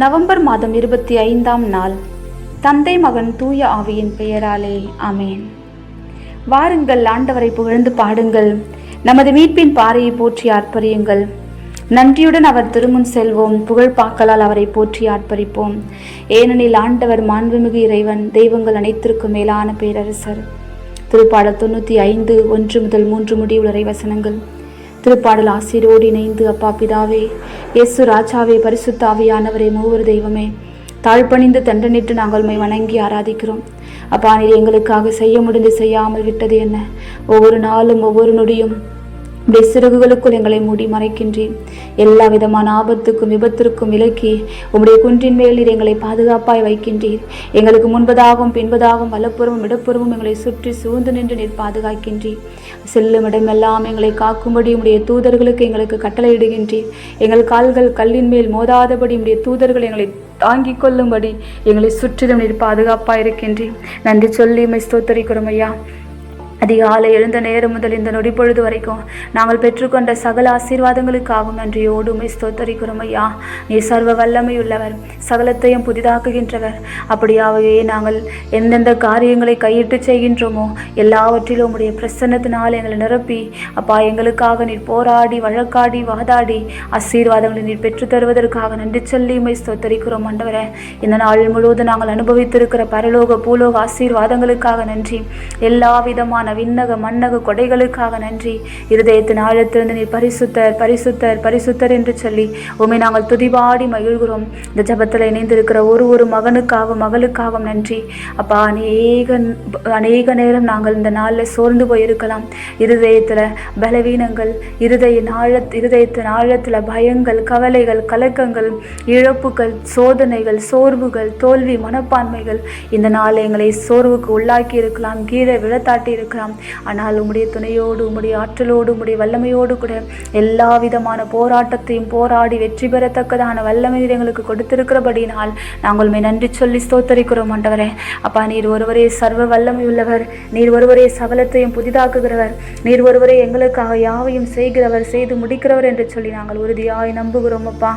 November மாதம் இருபத்தி ஐந்தாம் நாள். தந்தை மகன் தூய ஆவியின் பெயராலே அமேன் வாருங்கள் ஆண்டவரை புகழ்ந்து பாடுங்கள். நமது மீட்பின் பாறையை போற்றி ஆர்ப்பரியுங்கள். நன்றியுடன் அவர் திருமுன் செல்வோம். புகழ் பாக்கலால் அவரை போற்றி ஆர்ப்பரிப்போம். ஏனெனில் ஆண்டவர் மாண்புமிகு இறைவன் தெய்வங்கள் அனைத்திற்கும் மேலான பேரரசர். திருப்பாடல் தொண்ணூற்றி ஐந்து ஒன்று முதல் மூன்று முடிவுள்ள இறைவசனங்கள் திருப்பாடல் ஆசிரியரோடு இணைந்து அப்பா பிதாவே இயேசு ராஜாவே பரிசுத்தாவியானவரே மூவர் தெய்வமே தாழ்பணிந்து தண்டனிட்டு நாங்கள் உண்மை வணங்கி ஆராதிக்கிறோம். அப்பா நீர் எங்களுக்காக செய்ய முடிந்து செய்யாமல் விட்டது என்ன? ஒவ்வொரு நாளும் ஒவ்வொரு நொடியும் உடைய சிறகுகளுக்குள் எங்களை மூடி மறைக்கின்றேன் எல்லா விதமான ஆபத்துக்கும் விபத்திற்கும் விலக்கி உம்முடைய குன்றின் மேல் எங்களை பாதுகாப்பாய் வைக்கின்றீர். எங்களுக்கு முன்பதாகவும் பின்பதாகவும் வலப்புறமும் இடப்புறமும் எங்களை சுற்றி சூழ்ந்து நின்று நீர் பாதுகாக்கின்றீர். செல்லும் இடமெல்லாம் எங்களை காக்கும்படி உடைய தூதர்களுக்கு எங்களுக்கு கட்டளையிடுகின்றீர். எங்கள் கால்கள் கல்லின் மேல் மோதாதபடி உடைய தூதர்கள் எங்களை தாங்கிக் கொள்ளும்படி எங்களை சுற்றிலும் நீர் பாதுகாப்பாக இருக்கின்றீர். நன்றி சொல்லி மை ஸ்தோத்தரிக்கிறோம் ஐயா. அதிகாலை எழுந்த நேரம் முதல் இந்த நொடி பொழுது வரைக்கும் நாங்கள் பெற்றுக்கொண்ட சகல ஆசீர்வாதங்களுக்காகவும் நன்றியோடு உமை ஸ்தோத்தரிக்கிறோம் ஐயா. நீ சர்வ வல்லமையுள்ளவர் சகலத்தையும் புதிதாக்குகின்றவர். அப்படியாகவே நாங்கள் எந்தெந்த காரியங்களை கையிட்டு செய்கின்றோமோ எல்லாவற்றிலும் உடைய பிரசன்னத்தினால் எங்களை நிரப்பி அப்பா எங்களுக்காக நீர் போராடி வழக்காடி வாதாடி ஆசீர்வாதங்களை நீர் பெற்றுத் தருவதற்காக நன்றி சொல்லி உமை ஸ்தோத்தரிக்கிறோம் ஆண்டவரே. இந்த நாள் முழுவதும் நாங்கள் அனுபவித்திருக்கிற பரலோக பூலோக ஆசீர்வாதங்களுக்காக நன்றி. எல்லா விதமான விண்ணக மண்ணக கொடைகளுக்காக நன்றி. இருதயத்தின் ஆழத்திலிருந்து நீர் பரிசுத்தர் பரிசுத்தர் பரிசுத்தர் என்று சொல்லி உமை நாங்கள் துதிபாடி மகிழ்கிறோம். இந்த ஜபத்தில் இணைந்திருக்கிற ஒரு ஒரு மகனுக்காகவும் மகளுக்காகவும் நன்றி. அப்பா அநேக அநேக நேரம் நாங்கள் இந்த நாளில் சோர்ந்து போயிருக்கலாம். இருதயத்தில் பலவீனங்கள் இருதய ஆழ இருதயத்தின் ஆழத்தில் பயங்கள் கவலைகள் கலக்கங்கள் இழப்புகள் சோதனைகள் சோர்வுகள் தோல்வி மனப்பான்மைகள் இந்த நாள் எங்களை சோர்வுக்கு உள்ளாக்கி இருக்கலாம் கீழே விழத்தாட்டி இருக்கலாம். ஆனால் உம்முடைய துணையோடு உம்முடைய ஆற்றலோடு உம்முடைய வல்லமையோடு கூட எல்லா விதமான போராட்டத்தையும் போராடி வெற்றி பெறத்தக்கதான வல்லமை எங்களுக்கு கொடுத்திருக்கிறபடியினால் நாங்கள் உண்மை நன்றி சொல்லி ஸ்தோத்தரிக்கிறோம் ஆண்டவரே. அப்பா நீர் ஒருவரே சர்வ வல்லமை உள்ளவர். நீர் ஒருவரே சபலத்தையும் புதிதாக்குகிறவர். நீர் ஒருவரே எங்களுக்காக யாவையும் செய்கிறவர் செய்து முடிக்கிறவர் என்று சொல்லி நாங்கள் உறுதியாய் நம்புகிறோம் அப்பா.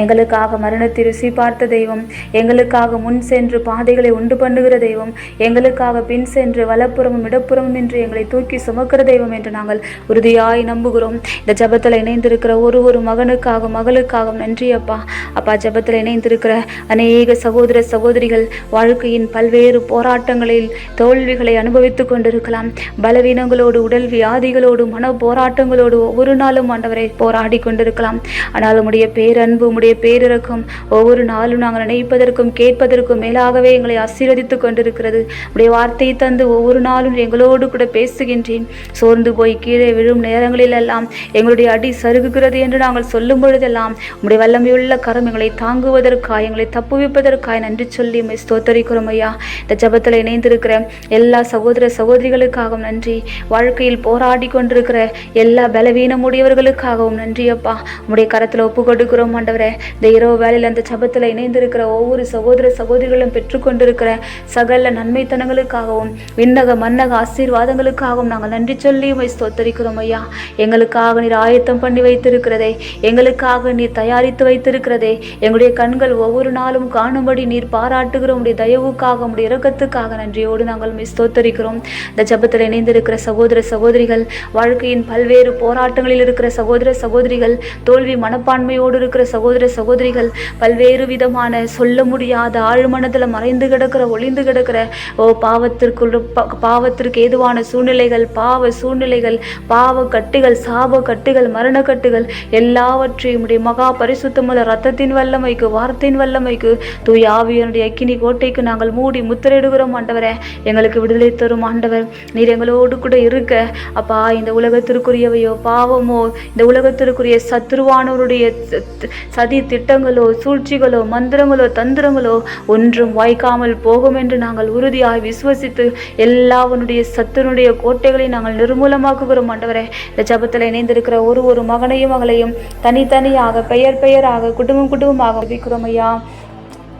எங்களுக்காக மரணத்தை ருசி பார்த்த தெய்வம் எங்களுக்காக முன் சென்று பாதைகளை உண்டு பண்ணுகிற தெய்வம் எங்களுக்காக பின் சென்று வலப்புறமும் இடப்புறமும் என்று எங்களை தூக்கி சுமக்கிற தெய்வம் என்று நாங்கள் உறுதியாய் நம்புகிறோம். இந்த ஜபத்தில் இணைந்திருக்கிற ஒரு ஒரு மகனுக்காக மகளுக்காகவும் நன்றி அப்பா. அப்பா ஜபத்தில் இணைந்திருக்கிற அநேக சகோதர சகோதரிகள் வாழ்க்கையின் பல்வேறு போராட்டங்களில் தோல்விகளை அனுபவித்துக் கொண்டிருக்கலாம். பலவீனங்களோடு உடல் வியாதிகளோடு மன போராட்டங்களோடு ஒவ்வொரு நாளும் ஆண்டவரை போராடி கொண்டிருக்கலாம். ஆனால் உடைய பேரன்பு உம்முடைய பேரிறக்கம் ஒவ்வொரு நாளும் நாங்கள் நினைப்பதற்கும் கேட்பதற்கும் மேலாகவே எங்களை ஆசீர்வதித்து கொண்டிருக்கிறது. உடைய வார்த்தையை தந்து ஒவ்வொரு நாளும் எங்களோடு கூட பேசுகின்றேன். சோர்ந்து போய் கீழே விழும் நேரங்களில் எல்லாம் எங்களுடைய அடி சருகுகிறது என்று நாங்கள் சொல்லும் பொழுதெல்லாம் உம்முடைய வல்லமையுள்ள கரம் எங்களை தாங்குவதற்காய் எங்களை தப்புவிப்பதற்காய் நன்றி சொல்லி உம்மை ஸ்தோத்தரிக்கிறோம் ஐயா. இந்த ஜபத்தில் இணைந்திருக்கிற எல்லா சகோதர சகோதரிகளுக்காகவும் நன்றி. வாழ்க்கையில் போராடி கொண்டிருக்கிற எல்லா பலவீனமுடையவர்களுக்காகவும் நன்றி அப்பா. உடைய கரத்தில் ஒப்பு கொடுக்கிறோம் ஆண்டவரே. இந்த இரவு வேலையில் அந்த சபத்தில் இணைந்திருக்கிற ஒவ்வொரு சகோதர சகோதரிகளும் பெற்றுக்கொண்டிருக்கிற சகல நன்மைத்தனங்களுக்காகவும் விண்ணக மன்னக ஆசீர்வாதங்களுக்காகவும் நாங்கள் நன்றி சொல்லி உமை ஸ்தோத்தரிக்கிறோம் ஐயா. எங்களுக்காக நீர் ஆயத்தம் பண்ணி வைத்திருக்கிறதே. எங்களுக்காக நீர் தயாரித்து வைத்திருக்கிறதே. எங்களுடைய கண்கள் ஒவ்வொரு நாளும் காணும்படி நீர் பாராட்டுகிற உடைய தயவுக்காக உடைய இறக்கத்துக்காக நன்றியோடு நாங்கள் உம்மை ஸ்தோத்தரிக்கிறோம். இந்த ஜபத்தில் இணைந்திருக்கிற சகோதர சகோதரிகள் வாழ்க்கையின் பல்வேறு போராட்டங்களில் இருக்கிற சகோதர சகோதரிகள் தோல்வி மனப்பான்மையோடு இருக்கிற சகோதர சகோதரிகள் பல்வேறு விதமான சொல்ல முடியாத ஆழ்மனதில் மறைந்து கிடக்கிற ஒளிந்து கிடக்கிற ஓ பாவத்திற்கு பாவத்திற்கு ஏதுவான சூழ்நிலைகள் பாவ சூழ்நிலைகள் பாவ கட்டுகள் சாப கட்டுகள் மரண கட்டுகள் எல்லாவற்றையும் உடைய மகா பரிசுத்தமுள்ள ரத்தத்தின் வல்லமைக்கு வார்த்தையின் வல்லமைக்கு தூய் ஆவியனுடைய அக்கினி கோட்டைக்கு நாங்கள் மூடி முத்திரையிடுகிறோம் ஆண்டவரே. எங்களுக்கு விடுதலை தரும் ஆண்டவர். நீர் எங்களோடு கூட இருக்க. அப்பா இந்த உலகத்திற்குரியவையோ பாவமோ இந்த உலகத்திற்குரிய சத்ருவானோருடைய சதி திட்டங்களோ சூழ்ச்சிகளோ மந்திரங்களோ தந்திரங்களோ ஒன்றும் வாய்க்காமல் போகும் என்று நாங்கள் உறுதியாக விசுவசித்து எல்லாவனுடைய சத்துனுடைய கோட்டைகளை நாங்கள் நிர்மூலமாக்குகிறோம் ஆண்டவரே. இந்த ஜபத்தில் இணைந்திருக்கிற ஒரு ஒரு மகனையும் மகளையும் தனித்தனியாக பெயர் பெயராக குடும்பம் குடும்பமாக ஜெபிக்கிறோம் ஐயா.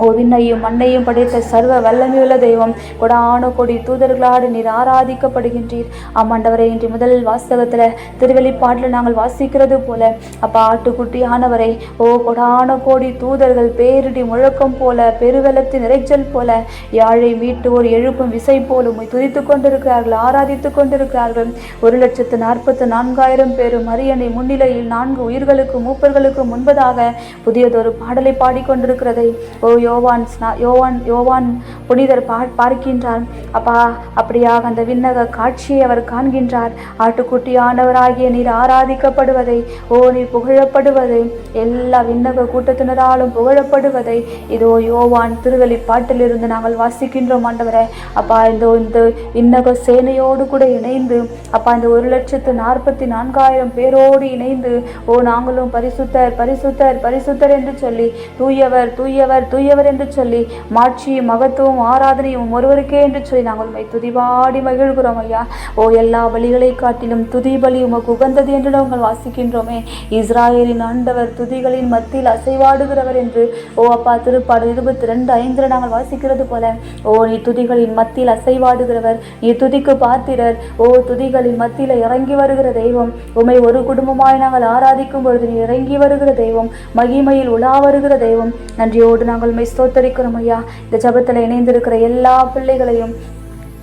ஓ விண்ணையும் மண்ணையும் படைத்த சர்வ வல்லமையுள்ள தெய்வம். கொடான கொடி தூதர்களாடு நீர் ஆராதிக்கப்படுகின்றீர். ஆமாண்டவரை இன்று முதல் வாஸ்தவத்தில் திருவெளிப்பாட்டில் நாங்கள் வாசிக்கிறது போல அப்பா ஆட்டுக்குட்டியானவரை ஓ கொடான கோடி தூதர்கள் பேரிடி முழக்கம் போல பெருவெள்ளத்தின் இறைச்சல் போல யாழை மீட்டு ஒரு எழுப்பும் விசை போல உம்மை துதித்து கொண்டிருக்கிறார்கள் ஆராதித்து கொண்டிருக்கிறார்கள். ஒரு லட்சத்து நாற்பத்து நான்காயிரம் பேரும் அரியணை முன்னிலையில் நான்கு உயிர்களுக்கு மூப்பர்களுக்கு முன்பதாக புதியதொரு பாடலை பாடிக்கொண்டிருக்கிறதை ஓ யோவான் யோவான் யோவான் புனிதர் பா பார்க்கின்றார். அப்பா அப்படியாக அந்த விண்ணக காட்சியை அவர் காண்கின்றார். ஆட்டுக்குட்டியானவராகிய நீர் ஆராதிக்கப்படுவதை ஓ நீர் புகழப்படுவதை எல்லா விண்ணக கூட்டத்தினராலும் புகழப்படுவதை இதோ யோவான் திருவெளிப்பாட்டிலிருந்து நாங்கள் வாசிக்கின்றோம் ஆண்டவரே. அப்பா இந்த இந்த விண்ணக சேனையோடு கூட இணைந்து அப்பா இந்த ஒரு லட்சத்து நாற்பத்தி நான்காயிரம் பேரோடு இணைந்து ஓ நாங்களும் பரிசுத்தர் பரிசுத்தர் பரிசுத்தர் என்று சொல்லி தூயவர் தூயவர் தூயவர் என்று சொல்லி மாட்சியும் மகத்துவம் ஆராதனையும் ஒருவருக்கே என்று சொல்லி நாங்கள் உண்மை துதிபாடி மகிழ்கிறோம் ஐயா. ஓ எல்லா பலிகளை காட்டிலும் துதி பலி உமக்கு உகந்தது என்று நாங்கள் வாசிக்கின்றோமே. இஸ்ராயலின் ஆண்டவர் துதிகளின் மத்தியில் அசைவாடுகிறவர் என்று ஓ அப்பா திருப்பாடு இருபத்தி ரெண்டு ஐந்தில் நாங்கள் வாசிக்கிறது போல ஓ நீ துதிகளின் மத்தியில் அசைவாடுகிறவர் நீ துதிக்கு பாத்திரர் ஓ துதிகளின் மத்தியில் இறங்கி வருகிற தெய்வம் உமை ஒரு குடும்பமாய் நாங்கள் ஆராதிக்கும் பொழுது நீ இறங்கி வருகிற தெய்வம் மகிமையில் உலா வருகிற தெய்வம். நன்றியோடு நாங்கள் உண்மை ஸ்தோத்தரிக்கிறோம் ஐயா. இந்த ஜபத்தில் இணைந்திருக்கிற எல்லா பிள்ளைகளையும்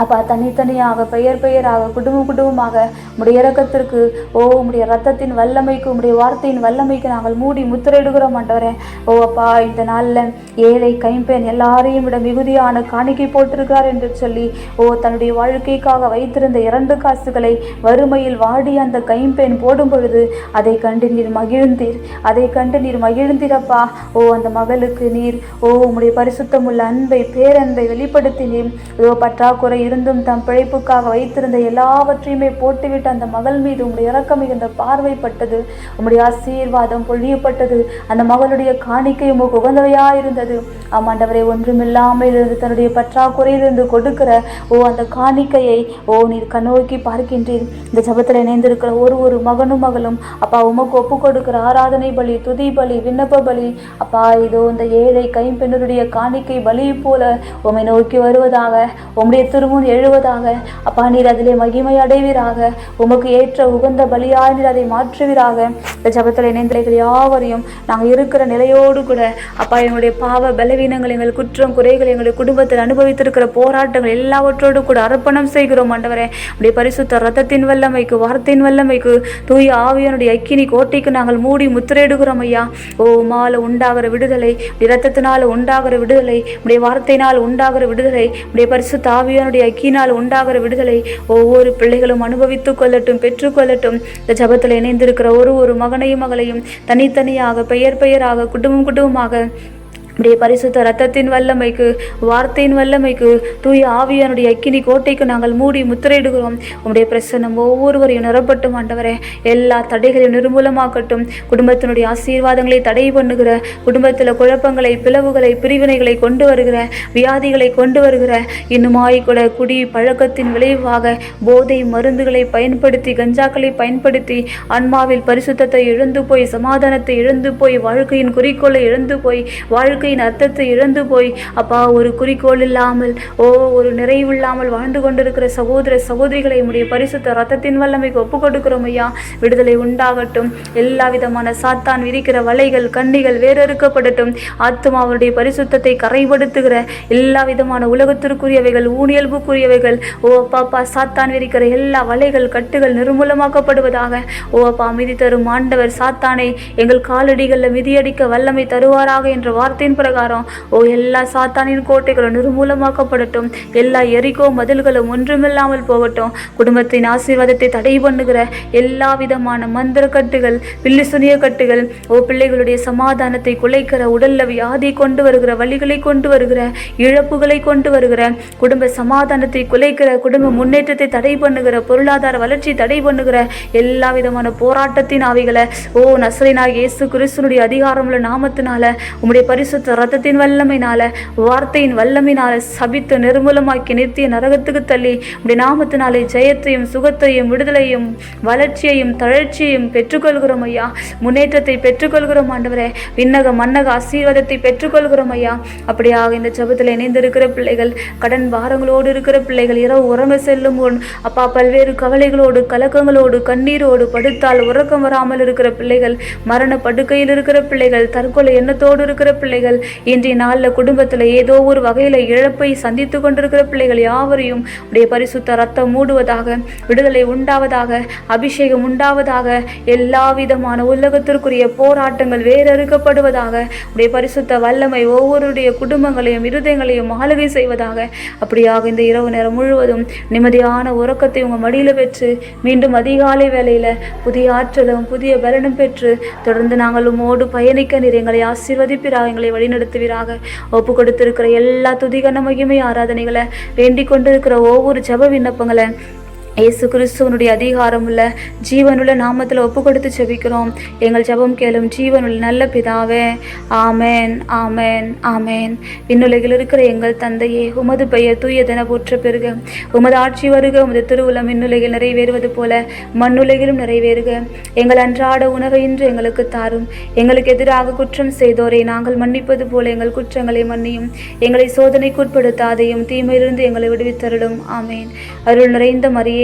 அப்பா தனித்தனியாக பெயர் பெயராக குடும்பம் குடும்பமாக உடைய இறக்கத்திற்கு ஓ உடைய ரத்தத்தின் வல்லமைக்கு உடைய வார்த்தையின் வல்லமைக்கு நாங்கள் மூடி முத்திரையிடுகிறோம் ஆண்டவரே. ஓ அப்பா இந்த நாளில் ஏழை கைம்பெண் எல்லாரையும் விட மிகுதியான காணிக்கை போட்டிருக்கார் என்று சொல்லி ஓ தன்னுடைய வாழ்க்கைக்காக வைத்திருந்த இரண்டு காசுகளை வறுமையில் வாடி அந்த கைம்பெண் போடும் பொழுது அதை கண்டு நீர் மகிழ்ந்தீர். அதை கண்டு நீர் மகிழ்ந்தீரப்பா. ஓ அந்த மகளுக்கு நீர் ஓ உம்முடைய பரிசுத்தமுள்ள அன்பை பேரன்பை வெளிப்படுத்தினீர். ஓ பற்றாக்குறை இருந்தும் தம் பிழைப்புக்காக வைத்திருந்த எல்லாவற்றையுமே போட்டுவிட்டு அந்த மகள் மீது உம்முடைய இறக்கம் மிகுந்த பார்வைப்பட்டது. உம்முடைய ஆசீர்வாதம் பொழியப்பட்டது. அந்த மகளுடைய காணிக்கை உமக்கு உகந்தவையா இருந்தது ஆமாண்டவரை ஒன்றுமில்லாமல் இருந்து தன்னுடைய பற்றாக்குறையிலிருந்து கொடுக்கிற ஓ அந்த காணிக்கையை ஓ நீர் கண்ணோக்கி பார்க்கின்றீர். இந்த ஜபத்தில் இணைந்திருக்கிற ஒரு ஒரு மகனும் மகளும் அப்பா உமக்கு ஒப்பு கொடுக்கிற ஆராதனை பலி துதி பலி விண்ணப்ப பலி அப்பா இதோ இந்த ஏழை கைம்பெண்ணருடைய காணிக்கை பலி போல உம்மை நோக்கி வருவதாக உம்முடைய திருமுன் எழுவதாக. அப்பா நீர் அதிலே மகிமை அடைவீராக. உமக்கு ஏற்ற உகந்த பலியாய் நீர் அதை மாற்றுவீராக. இந்த ஜபத்தில் இணைந்தலைகள் யாவரையும் நாங்கள் இருக்கிற நிலையோடு கூட அப்பா எங்களுடைய பாவ பலவீனங்கள் எங்கள் குற்றம் குறைகள் எங்களுடைய குடும்பத்தில் அனுபவித்திருக்கிற போராட்டங்கள் எல்லாவற்றோடு கூட அர்ப்பணம் செய்கிறோம் ஆண்டவரே. உடைய பரிசுத்த ரத்தத்தின் வல்லமைக்கு வார்த்தையின் வல்லமைக்கு தூய ஆவியனுடைய அக்கினி கோட்டைக்கு நாங்கள் மூடி முத்திரையிடுகிறோம் ஐயா. ஓ உமால உண்டாகிற விடுதலை ரத்தத்தினால் உண்டாகிற விடுதலை உடைய வார்த்தையினால் உண்டாகிற விடுதலை உடைய பரிசு தாவியனுடைய அக்கினால் உண்டாகிற விடுதலை ஒவ்வொரு பிள்ளைகளும் அனுபவித்துக் கொள்ளட்டும் பெற்றுக்கொள்ளட்டும் இந்த ஜபத்தில் இணைந்திருக்கிற ஒரு ஒரு மகனையும் மகளையும் தனித்தனியாக பெயர் பெயராக குடும்பம் குடும்பமாக உடைய பரிசுத்த ரத்தத்தின் வல்லமைக்கு வார்த்தையின் வல்லமைக்கு தூய ஆவியானுடைய அக்கினி கோட்டைக்கு நாங்கள் மூடி முத்திரையிடுகிறோம். உடைய பிரசன்னம் ஒவ்வொருவரையும் நிரப்பட்டும் ஆண்டவரே. எல்லா தடைகளையும் நிர்மூலமாக்கட்டும். குடும்பத்தினுடைய ஆசீர்வாதங்களை தடை பண்ணுகிற குடும்பத்தில் குழப்பங்களை பிளவுகளை பிரிவினைகளை கொண்டு வருகிற வியாதிகளை கொண்டு வருகிற இன்னுமாய் கூட குடி பழக்கத்தின் விளைவாக போதை மருந்துகளை பயன்படுத்தி கஞ்சாக்களை பயன்படுத்தி அன்மாவில் பரிசுத்தத்தை இழந்து போய் சமாதானத்தை இழந்து போய் வாழ்க்கையின் குறிக்கோளை இழந்து போய் வாழ்க்கை வாழ்க்கையின் அர்த்தத்தை இழந்து போய் அப்பா ஒரு குறிக்கோள் இல்லாமல் ஓ ஒரு நிறைவில்லாமல் வாழ்ந்து கொண்டிருக்கிற சகோதர சகோதரிகளை உடைய பரிசுத்த ரத்தத்தின் வல்லமைக்கு ஒப்பு கொடுக்கிறோம் ஐயா. விடுதலை உண்டாகட்டும். எல்லா விதமான சாத்தான் விரிக்கிற வலைகள் கண்ணிகள் வேறறுக்கப்படட்டும் ஆத்மாவுடைய பரிசுத்தத்தை கரைபடுத்துகிற எல்லா விதமான உலகத்திற்குரியவைகள் ஊனியல்புக்குரியவைகள் ஓ அப்பா அப்பா சாத்தான் விரிக்கிற எல்லா வலைகள் கட்டுகள் நிர்மூலமாக்கப்படுவதாக. ஓ அப்பா மிதி தரும் ஆண்டவர் சாத்தானை எங்கள் காலடிகளில் மிதியடிக்க வல்லமை தருவாராக என்ற வார்த்தையின் பிரகாரம் ஓ எல்லா சாத்தானின் கோட்டைகளும் நிர்மூலமாக்கப்படட்டும். எல்லா எரிகோ மதில்களும் ஒன்றுமில்லாமல் போகட்டும். குடும்பத்தின் ஆசீர்வாதத்தை தடை பண்ணுகிற எல்லா விதமான மந்திர கட்டுகள் பில்லி சுனிய கட்டுகள் ஓ பிள்ளைகளுடைய சமாதானத்தை குலைக்கிற உடல்ல வியாதி கொண்டு வருகிற வழிகளை கொண்டு வருகிற இழப்புகளை கொண்டு வருகிற குடும்ப சமாதானத்தை குலைக்கிற குடும்ப முன்னேற்றத்தை தடை பண்ணுகிற பொருளாதார வளர்ச்சி தடை பண்ணுகிற எல்லா விதமான போராட்டத்தின் ஆவிகளை ஓ நசரினா இயேசு கிறிஸ்துனுடைய அதிகாரமுள்ள நாமத்தினால உம்முடைய பரிசுத்த பரிசுத்த ரத்தத்தின் வல்லமையினால வார்த்தையின் வல்லமையினால சபித்து நிர்மூலமாக்கி நிறுத்திய நரகத்துக்கு தள்ளி உடைய நாமத்தினாலே ஜெயத்தையும் சுகத்தையும் விடுதலையும் வளர்ச்சியையும் தளர்ச்சியையும் பெற்றுக்கொள்கிறோம் ஐயா. முன்னேற்றத்தை பெற்றுக்கொள்கிறோம் ஆண்டவரே. விண்ணக மன்னக ஆசீர்வாதத்தை பெற்றுக்கொள்கிறோம் ஐயா. அப்படியாக இந்த ஜபத்தில் இணைந்திருக்கிற பிள்ளைகள் கடன் பாரங்களோடு இருக்கிற பிள்ளைகள் இரவு உறங்க செல்லும் முன் அப்பா பல்வேறு கவலைகளோடு கலக்கங்களோடு கண்ணீரோடு படுத்தால் உறக்கம் வராமல் இருக்கிற பிள்ளைகள் மரண படுக்கையில் இருக்கிற பிள்ளைகள் தற்கொலை எண்ணத்தோடு இருக்கிற பிள்ளைகள் இன்றைய நாளில் குடும்பத்தில் ஏதோ ஒரு வகையில் இழப்பை சந்தித்து கொண்டிருக்கிற பிள்ளைகள் யாவரையும் உடைய பரிசுத்த ரத்தம் மூடுவதாக விடுதலை உண்டாவதாக அபிஷேகம் உண்டாவதாக எல்லா விதமான உலகத்திற்குரிய போராட்டங்கள் வேறறுக்கப்படுவதாக உடைய பரிசுத்த வல்லமை ஒவ்வொருடைய குடும்பங்களையும் இருதயங்களையும் ஆளுகை செய்வதாக அப்படியாக இந்த இரவு நேரம் முழுவதும் நிம்மதியான உறக்கத்தை உங்கள் மடியில் பெற்று மீண்டும் அதிகாலை வேளையில் புதிய ஆற்றலும் புதிய பலனும் பெற்று தொடர்ந்து நாங்கள் உமோடு பயணிக்க நீர் எங்களை ஆசீர்வதிப்பீராக எங்களை வழிநடத்துவீராக. ஒப்பு கொடுத்திருக்கிற எல்லா துதிகன மகிமை ஆராதனைகளை வேண்டிக் கொண்டிருக்கிற ஒவ்வொரு ஜெப விண்ணப்பங்களை இயேசு கிறிஸ்துவனுடைய அதிகாரமுள்ள ஜீவனுள்ள நாமத்தில் ஒப்பு கொடுத்து செபிக்கிறோம். எங்கள் ஜெபம் கேளும் ஜீவனுள்ள நல்ல பிதாவே ஆமேன் ஆமேன் ஆமேன். விண்ணுலகில் இருக்கிற எங்கள் தந்தையே உமது பெயர் தூயதென போற்ற பெருக. உமது ஆட்சி வருக உமது திருவுளம் விண்ணுலகில் நிறைவேறுவது போல மண்ணுலகிலும் நிறைவேறுக. எங்கள் அன்றாட உணவை இன்று எங்களுக்கு தாரும். எங்களுக்கு எதிராக குற்றம் செய்தோரை நாங்கள் மன்னிப்பது போல எங்கள் குற்றங்களை மன்னியும். எங்களை சோதனைக்கு உட்படுத்தாதையும் தீமையிலிருந்து எங்களை விடுவித்தருளும். ஆமேன். அருள் நிறைந்த மரியே